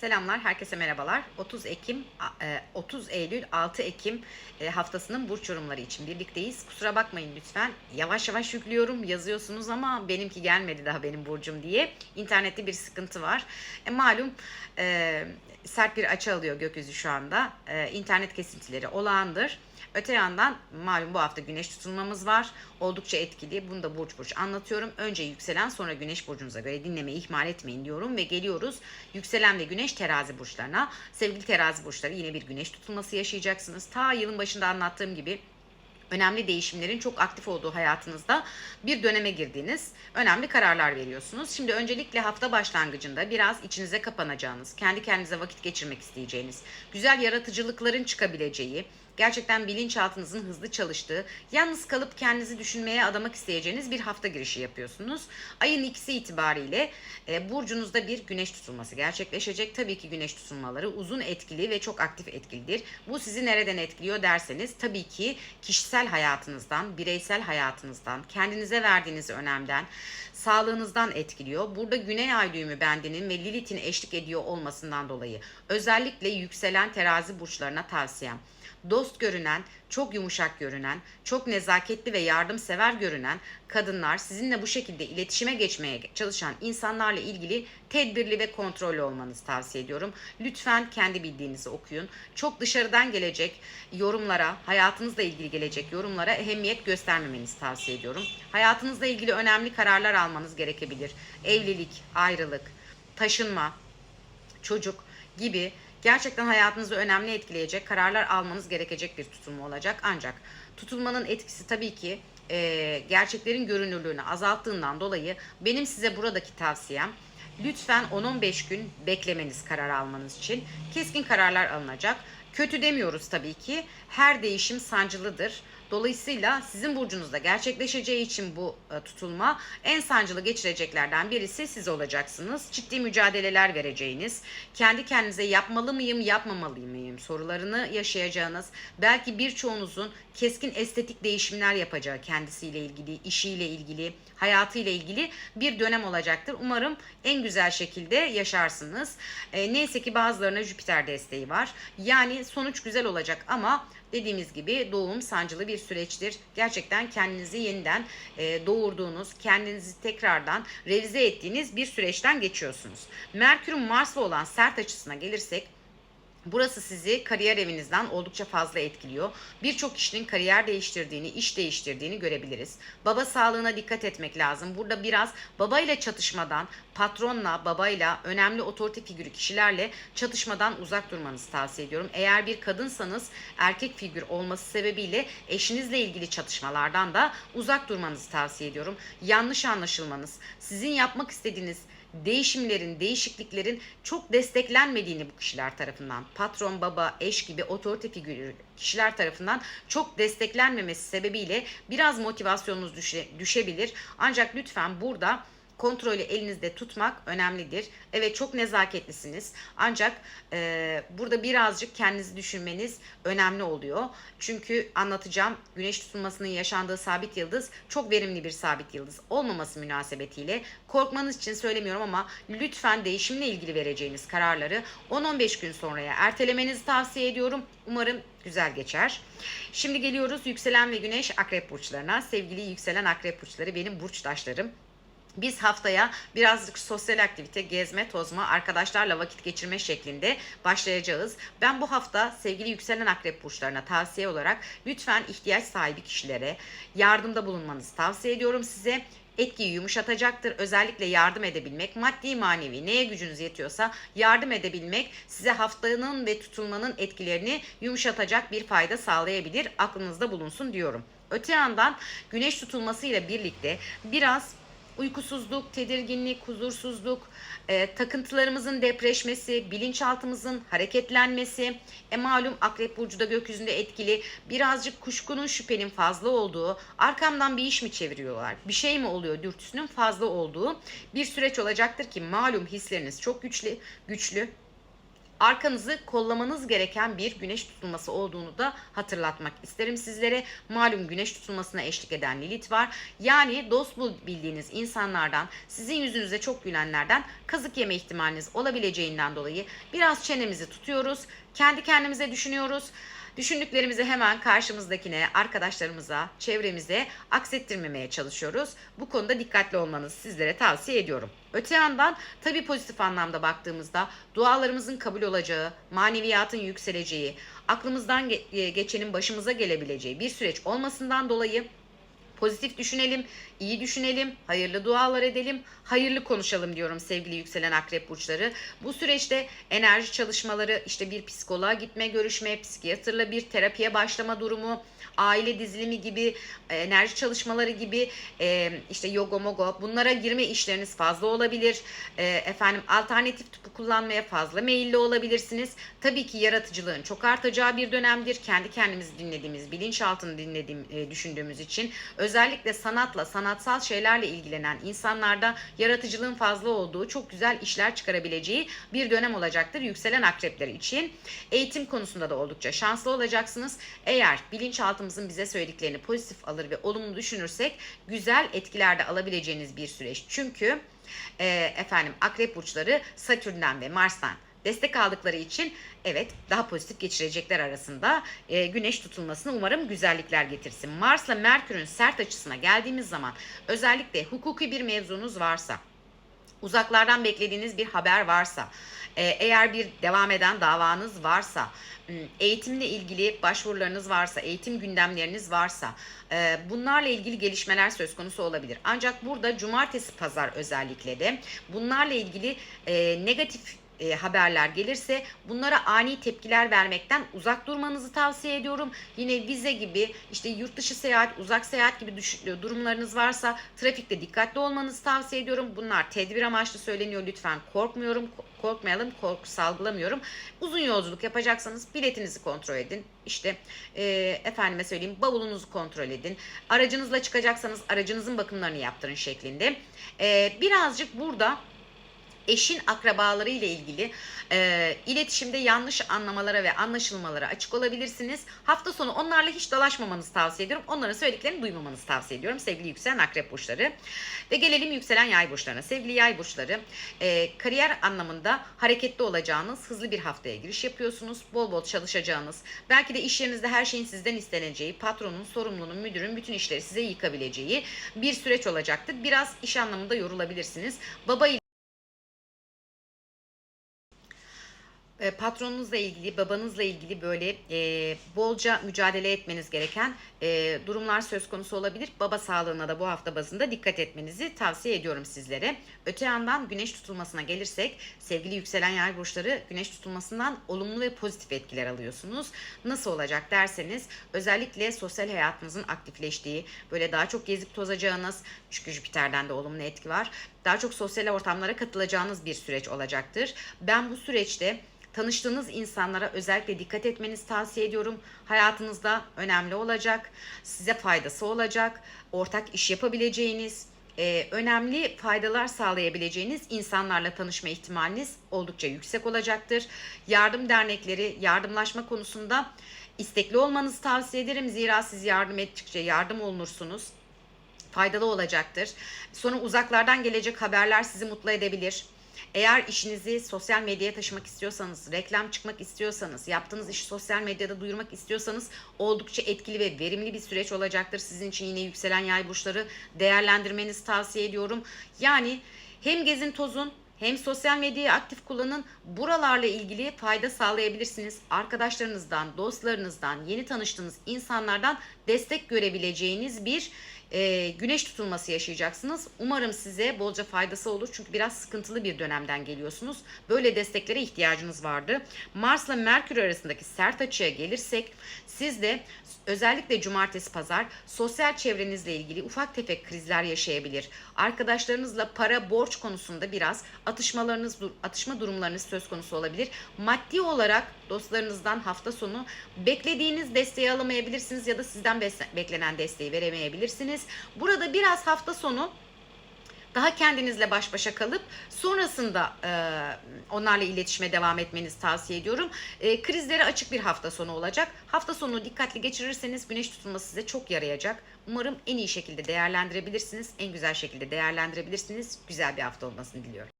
Selamlar, herkese merhabalar. 30 Ekim, e, 30 Eylül, 6 Ekim e, haftasının burç yorumları için birlikteyiz. Kusura bakmayın lütfen. Yavaş yavaş yüklüyorum, yazıyorsunuz ama benimki gelmedi daha benim burcum diye. İnternette bir sıkıntı var. E, malum e, sert bir açı alıyor gökyüzü şu anda. E, internet kesintileri olağandır. Öte yandan malum bu hafta güneş tutulmamız var. Oldukça etkili. Bunu da burç burç anlatıyorum. Önce yükselen sonra güneş burcunuza göre dinlemeyi ihmal etmeyin diyorum ve geliyoruz yükselen ve güneş terazi burçlarına. Sevgili terazi burçları yine bir güneş tutulması yaşayacaksınız. Ta yılın başında anlattığım gibi önemli değişimlerin çok aktif olduğu hayatınızda bir döneme girdiğiniz önemli kararlar veriyorsunuz. Şimdi öncelikle hafta başlangıcında biraz içinize kapanacağınız, kendi kendinize vakit geçirmek isteyeceğiniz, güzel yaratıcılıkların çıkabileceği, gerçekten bilinçaltınızın hızlı çalıştığı, yalnız kalıp kendinizi düşünmeye adamak isteyeceğiniz bir hafta girişi yapıyorsunuz. Ayın ikisi itibariyle e, burcunuzda bir güneş tutulması gerçekleşecek. Tabii ki güneş tutulmaları uzun etkili ve çok aktif etkilidir. Bu sizi nereden etkiliyor derseniz tabii ki kişisel hayatınızdan, bireysel hayatınızdan, kendinize verdiğiniz önemden, sağlığınızdan etkiliyor. Burada Güney Ay düğümü bendinin ve Lilith'in eşlik ediyor olmasından dolayı özellikle yükselen terazi burçlarına tavsiyem dost görünen, çok yumuşak görünen, çok nezaketli ve yardımsever görünen kadınlar sizinle bu şekilde iletişime geçmeye çalışan insanlarla ilgili tedbirli ve kontrollü olmanızı tavsiye ediyorum. Lütfen kendi bildiğinizi okuyun. Çok dışarıdan gelecek yorumlara, hayatınızla ilgili gelecek yorumlara ehemmiyet göstermemenizi tavsiye ediyorum. Hayatınızla ilgili önemli kararlar almanız gerekebilir. Evlilik, ayrılık, taşınma, çocuk gibi gerçekten hayatınızı önemli etkileyecek kararlar almanız gerekecek bir tutulma olacak. Ancak tutulmanın etkisi tabii ki e, gerçeklerin görünürlüğünü azalttığından dolayı benim size buradaki tavsiyem lütfen 10-15 gün beklemeniz karar almanız için. Keskin kararlar alınacak. Kötü demiyoruz tabii ki. Her değişim sancılıdır. Dolayısıyla sizin burcunuzda gerçekleşeceği için bu e, tutulma en sancılı geçireceklerden birisi siz olacaksınız. Ciddi mücadeleler vereceğiniz, kendi kendinize yapmalı mıyım, yapmamalı mıyım sorularını yaşayacağınız, belki birçoğunuzun keskin estetik değişimler yapacağı kendisiyle ilgili, işiyle ilgili, hayatıyla ilgili bir dönem olacaktır. Umarım en güzel şekilde yaşarsınız. E, neyse ki bazılarına Jüpiter desteği var. Yani sonuç güzel olacak ama dediğimiz gibi doğum sancılı bir süreçtir. Gerçekten kendinizi yeniden e, doğurduğunuz, kendinizi tekrardan revize ettiğiniz bir süreçten geçiyorsunuz. Merkür'ün Mars'la olan sert açısına gelirsek Burası sizi kariyer evinizden oldukça fazla etkiliyor. Birçok kişinin kariyer değiştirdiğini, iş değiştirdiğini görebiliriz. Baba sağlığına dikkat etmek lazım. Burada biraz babayla çatışmadan, patronla, babayla, önemli otorite figürü kişilerle çatışmadan uzak durmanızı tavsiye ediyorum. Eğer bir kadınsanız erkek figür olması sebebiyle eşinizle ilgili çatışmalardan da uzak durmanızı tavsiye ediyorum. Yanlış anlaşılmanız, sizin yapmak istediğiniz değişimlerin, değişikliklerin çok desteklenmediğini bu kişiler tarafından, patron, baba, eş gibi otorite figürü kişiler tarafından çok desteklenmemesi sebebiyle biraz motivasyonunuz düşe, düşebilir. Ancak lütfen burada kontrolü elinizde tutmak önemlidir. Evet çok nezaketlisiniz ancak e, burada birazcık kendinizi düşünmeniz önemli oluyor. Çünkü anlatacağım güneş tutulmasının yaşandığı sabit yıldız çok verimli bir sabit yıldız olmaması münasebetiyle korkmanız için söylemiyorum ama lütfen değişimle ilgili vereceğiniz kararları 10-15 gün sonraya ertelemenizi tavsiye ediyorum. Umarım güzel geçer. Şimdi geliyoruz yükselen ve güneş akrep burçlarına. Sevgili yükselen akrep burçları benim burçtaşlarım. Biz haftaya birazcık sosyal aktivite, gezme, tozma, arkadaşlarla vakit geçirme şeklinde başlayacağız. Ben bu hafta sevgili yükselen akrep burçlarına tavsiye olarak lütfen ihtiyaç sahibi kişilere yardımda bulunmanızı tavsiye ediyorum size etkiyi yumuşatacaktır. Özellikle yardım edebilmek, maddi manevi neye gücünüz yetiyorsa yardım edebilmek size haftanın ve tutulmanın etkilerini yumuşatacak bir fayda sağlayabilir. Aklınızda bulunsun diyorum. Öte yandan güneş tutulmasıyla birlikte biraz uykusuzluk, tedirginlik, huzursuzluk, e, takıntılarımızın depreşmesi, bilinçaltımızın hareketlenmesi, e malum Akrep Burcu da gökyüzünde etkili, birazcık kuşkunun şüphenin fazla olduğu, arkamdan bir iş mi çeviriyorlar, bir şey mi oluyor dürtüsünün fazla olduğu bir süreç olacaktır ki malum hisleriniz çok güçlü, güçlü arkanızı kollamanız gereken bir güneş tutulması olduğunu da hatırlatmak isterim sizlere. Malum güneş tutulmasına eşlik eden Lilith var. Yani dost bildiğiniz insanlardan, sizin yüzünüze çok gülenlerden kazık yeme ihtimaliniz olabileceğinden dolayı biraz çenemizi tutuyoruz. Kendi kendimize düşünüyoruz. Düşündüklerimizi hemen karşımızdakine, arkadaşlarımıza, çevremize aksettirmemeye çalışıyoruz. Bu konuda dikkatli olmanızı sizlere tavsiye ediyorum. Öte yandan tabii pozitif anlamda baktığımızda dualarımızın kabul olacağı, maneviyatın yükseleceği, aklımızdan ge- geçenin başımıza gelebileceği bir süreç olmasından dolayı Pozitif düşünelim, iyi düşünelim, hayırlı dualar edelim, hayırlı konuşalım diyorum sevgili yükselen akrep burçları. Bu süreçte enerji çalışmaları, işte bir psikoloğa gitme, görüşme, psikiyatrla bir terapiye başlama durumu, aile dizilimi gibi, e, enerji çalışmaları gibi, e, işte yoga mogo bunlara girme işleriniz fazla olabilir. E, efendim alternatif tıpı kullanmaya fazla meyilli olabilirsiniz. Tabii ki yaratıcılığın çok artacağı bir dönemdir. Kendi kendimizi dinlediğimiz, bilinçaltını dinlediğim, düşündüğümüz için özellikle sanatla, sanatsal şeylerle ilgilenen insanlarda yaratıcılığın fazla olduğu, çok güzel işler çıkarabileceği bir dönem olacaktır yükselen akrepler için. Eğitim konusunda da oldukça şanslı olacaksınız. Eğer bilinçaltımızın bize söylediklerini pozitif alır ve olumlu düşünürsek güzel etkiler de alabileceğiniz bir süreç. Çünkü e, efendim akrep burçları Satürn'den ve Mars'tan destek aldıkları için evet daha pozitif geçirecekler arasında e, güneş tutulmasını umarım güzellikler getirsin. Mars'la Merkür'ün sert açısına geldiğimiz zaman özellikle hukuki bir mevzunuz varsa uzaklardan beklediğiniz bir haber varsa, e, eğer bir devam eden davanız varsa, eğitimle ilgili başvurularınız varsa, eğitim gündemleriniz varsa, e, bunlarla ilgili gelişmeler söz konusu olabilir. Ancak burada cumartesi pazar özellikle de bunlarla ilgili e, negatif e, haberler gelirse bunlara ani tepkiler vermekten uzak durmanızı tavsiye ediyorum. Yine vize gibi işte yurt dışı seyahat, uzak seyahat gibi düş- durumlarınız varsa trafikte dikkatli olmanızı tavsiye ediyorum. Bunlar tedbir amaçlı söyleniyor lütfen korkmuyorum, ko- korkmayalım, korku salgılamıyorum. Uzun yolculuk yapacaksanız biletinizi kontrol edin. İşte e, efendime söyleyeyim bavulunuzu kontrol edin. Aracınızla çıkacaksanız aracınızın bakımlarını yaptırın şeklinde. E, birazcık burada eşin akrabaları ile ilgili e, iletişimde yanlış anlamalara ve anlaşılmalara açık olabilirsiniz. Hafta sonu onlarla hiç dalaşmamanızı tavsiye ediyorum. Onların söylediklerini duymamanızı tavsiye ediyorum sevgili yükselen akrep burçları. Ve gelelim yükselen yay burçlarına. Sevgili yay burçları e, kariyer anlamında hareketli olacağınız hızlı bir haftaya giriş yapıyorsunuz. Bol bol çalışacağınız, belki de iş yerinizde her şeyin sizden isteneceği, patronun, sorumlunun, müdürün bütün işleri size yıkabileceği bir süreç olacaktır. Biraz iş anlamında yorulabilirsiniz. Baba ile e, patronunuzla ilgili, babanızla ilgili böyle e, bolca mücadele etmeniz gereken e, durumlar söz konusu olabilir. Baba sağlığına da bu hafta bazında dikkat etmenizi tavsiye ediyorum sizlere. Öte yandan güneş tutulmasına gelirsek sevgili yükselen yay burçları güneş tutulmasından olumlu ve pozitif etkiler alıyorsunuz. Nasıl olacak derseniz özellikle sosyal hayatınızın aktifleştiği, böyle daha çok gezip tozacağınız, çünkü Jüpiter'den de olumlu etki var. Daha çok sosyal ortamlara katılacağınız bir süreç olacaktır. Ben bu süreçte tanıştığınız insanlara özellikle dikkat etmenizi tavsiye ediyorum. Hayatınızda önemli olacak, size faydası olacak, ortak iş yapabileceğiniz, e, önemli faydalar sağlayabileceğiniz insanlarla tanışma ihtimaliniz oldukça yüksek olacaktır. Yardım dernekleri, yardımlaşma konusunda istekli olmanızı tavsiye ederim. Zira siz yardım ettikçe yardım olunursunuz faydalı olacaktır. Sonra uzaklardan gelecek haberler sizi mutlu edebilir. Eğer işinizi sosyal medyaya taşımak istiyorsanız, reklam çıkmak istiyorsanız, yaptığınız işi sosyal medyada duyurmak istiyorsanız oldukça etkili ve verimli bir süreç olacaktır. Sizin için yine yükselen yay burçları değerlendirmenizi tavsiye ediyorum. Yani hem gezin tozun hem sosyal medyayı aktif kullanın. Buralarla ilgili fayda sağlayabilirsiniz. Arkadaşlarınızdan, dostlarınızdan, yeni tanıştığınız insanlardan destek görebileceğiniz bir e, güneş tutulması yaşayacaksınız. Umarım size bolca faydası olur. Çünkü biraz sıkıntılı bir dönemden geliyorsunuz. Böyle desteklere ihtiyacınız vardı. Mars'la Merkür arasındaki sert açıya gelirsek siz de özellikle cumartesi pazar sosyal çevrenizle ilgili ufak tefek krizler yaşayabilir. Arkadaşlarınızla para borç konusunda biraz atışmalarınız atışma durumlarınız söz konusu olabilir. Maddi olarak dostlarınızdan hafta sonu beklediğiniz desteği alamayabilirsiniz ya da sizden beklenen desteği veremeyebilirsiniz. Burada biraz hafta sonu daha kendinizle baş başa kalıp sonrasında e, onlarla iletişime devam etmenizi tavsiye ediyorum. E, krizlere açık bir hafta sonu olacak. Hafta sonunu dikkatli geçirirseniz güneş tutulması size çok yarayacak. Umarım en iyi şekilde değerlendirebilirsiniz. En güzel şekilde değerlendirebilirsiniz. Güzel bir hafta olmasını diliyorum.